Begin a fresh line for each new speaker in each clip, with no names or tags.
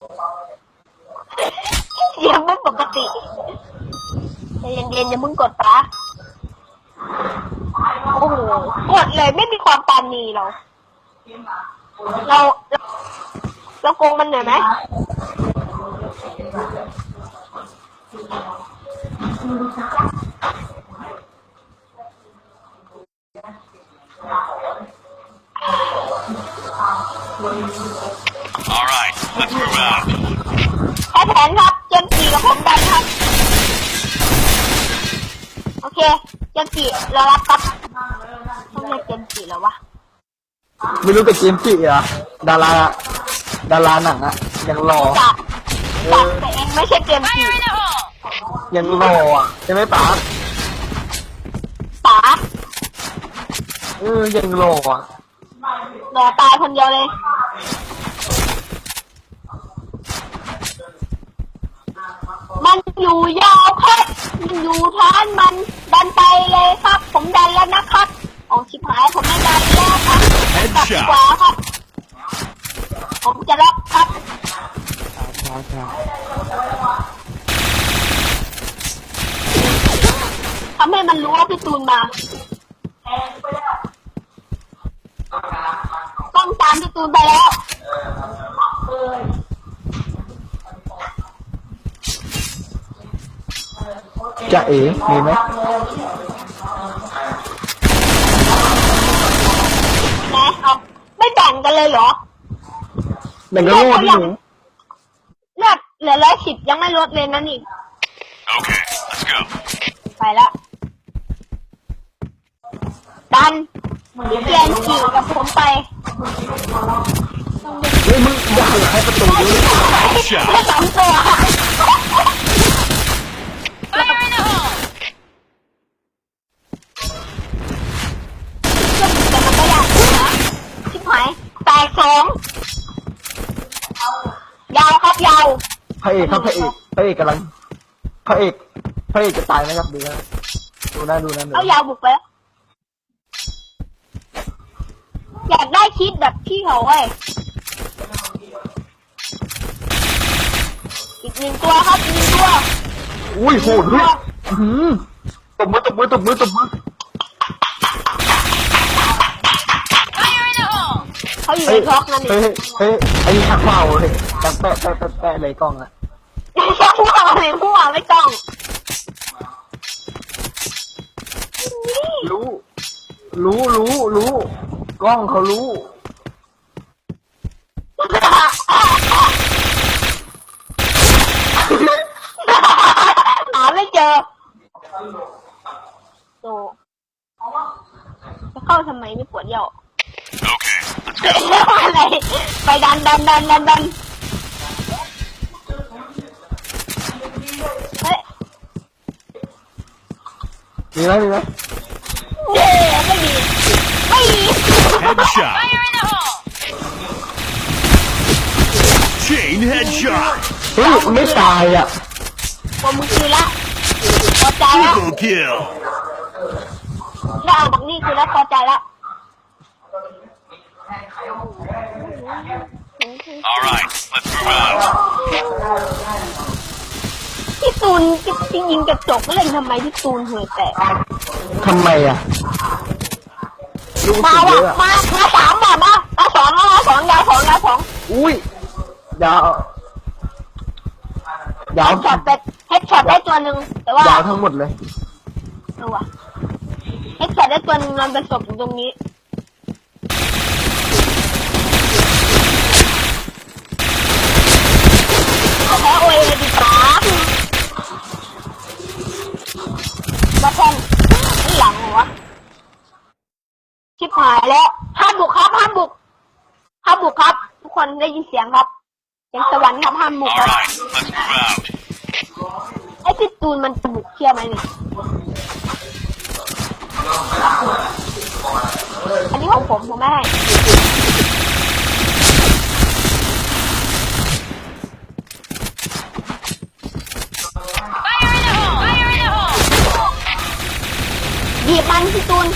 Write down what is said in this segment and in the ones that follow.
เสียงไม่ปกติใจเย็นๆอย่ามึงกดปะโอ้โหกดเลยไม่มีความปานนีเรา เรา เราเราโกงมันหน่อยไหม
right, let's move out.
แค่แผนครับเจมส์จีกับผมดันครับ โอเค เจมส์จีรอรับครับต้องเรียกเจมส์จีแล้ววะ
ไม่รู้กับเจมส์จิเหรอดาราดาราหนังอะยังรอ
จับจับแต่เองไม่ใช่เจมส์จี
ยังรออะใช่ไหมป๋า
ป๋า
เออยังรออะ
รอตายคนเดียวเลย มันอยู่ยาวครับ มันอยู่ฐานมันดันไปเลยครับ ผมดันแล้วนะครับโอ้ชิบหายผมไม่ดันแล้วครับกลับดีกว่าครับ ผมจะรับครับทำให้มันรู้ว่าพี่ตูนมาต้องตามพี่ตูนไปแล้ว
จะเอ๋มีไหม
นะเอาไม่แบ่งกันเลยเหรอ
แบ่งกันโลดดิหนู
เลือดเหลือร้อยสิบยังไม่ลดเลยนะนี่
Okay, let's go.
ไปแล้วดันเปลี่ยนขี่กับผมไป
เฮ้ยมึงอย่าให้ประตูนี้
ไม่สองตัว
Fire in the hole!
แต่มันก็ยากนะชิบหายแตกสองยาวครับยาว
พระเอกครับพระเอกพระเอกกำลังพระเอกพระเอกจะตายไหมครับดูนะดูนะดูนะดู
เอายาวบุกไปแล้วอยากได้คิดแบบพี่เขาเว้ยอีกหนึ่งตัวครับอีกหนึ่งตัว
อุ้ยโหดด้วยอื้อหือตบมือตบมือตบมือตบมือ
เขาอยู่
เฮ้
ใน
ย
ท็อกนั่นเอ
เฮ้ย
ง
เฮ้ยไอ้ชักเป่าเลยดังแปะแปะแปะแปะเลยกล้องอะ
ช่างว่าอะไรมั่วไม่ต้อง
รู้ รู้รู้รู้กล้องเขารู้
หาไม่เจอโตจะเข้าทำไมไม่ปวดเยี่ยว
Okay, let's go.
อะไรไปดันดันดันดันดันเฮ้ย
มีไหมมีไหม
เย้ไม่มีไม่มี
Headshot.
Fire in the hole!
Chain headshot.
เฮ้ยไม่ตายอะ
ผมมือคือละพอใจแล้ว
Triple kill.
แล้วเอาบักนี่คือแล้วพอใจแล้ว
All right, let's move out.
พี่ตูนจริงยิงกระจกเล่นทำไมพี่ตูนเหยแตก
ทำไมอะลูก
มา
สุดเย
ว่ะ
อะอะ
มามาสามว่ะมามาสองมาสองยาวสองยาวสอง
อุ้ยยาวยาว
เฮดช็อตไปเฮดช็อตได้ตัวหนึ่งแต่ว่ายา
วทั้งหมดเลย
เออว่ะเฮดช็อตได้ตัวหนึ่งมันเป็นศพอยู่ตรงนี้ เอาแพ้โอเอดีกว่ามาแทงนี่หลังเหรอวะชิบหายแล้วห้ามบุกครับห้ามบุกห้ามบุกครับ ทุกคนได้ยินเสียงครับเสียงสวรรค์ครับห้ามบุก
All
ครับ
right, let's move out.
ไอ้พี่ตูนมันจะบุกเชื่อไหมเนี่ยอันนี้ของผมผมไม่ให้
Fire in the hole! Fire in the hole!
หยิบมันพี่ตูน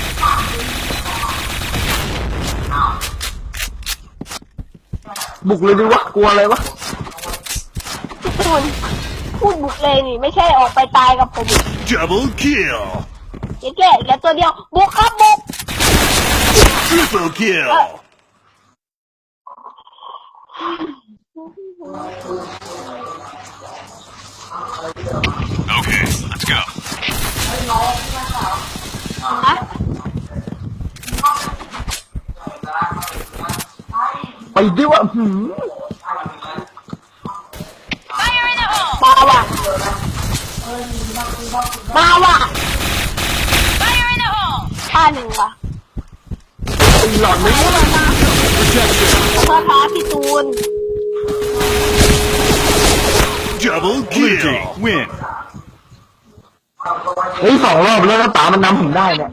บุกเลยดิวะกลัวอะไรวะ
ตูนพูดบุกเลยนี่ไม่ใช่ออกไปตายกับผม
Double kill.
เจ๊เจ๊เหลือตัวเดียวบุกครับบุก
Triple kill. Okay, let's go.
ฮะ
ไปดิวะหืม
Fire in the hole!
มาว่ะมาว่ะ
Fire in the hole!
ท่าหนึ่งว่ะ
ตีหลอดเลย
ขอโทษครับพี่ตูน
Double kill. Win.
เฮ้ยสองรอบแล้วนะป๋ามันนำผมได้เนี่ย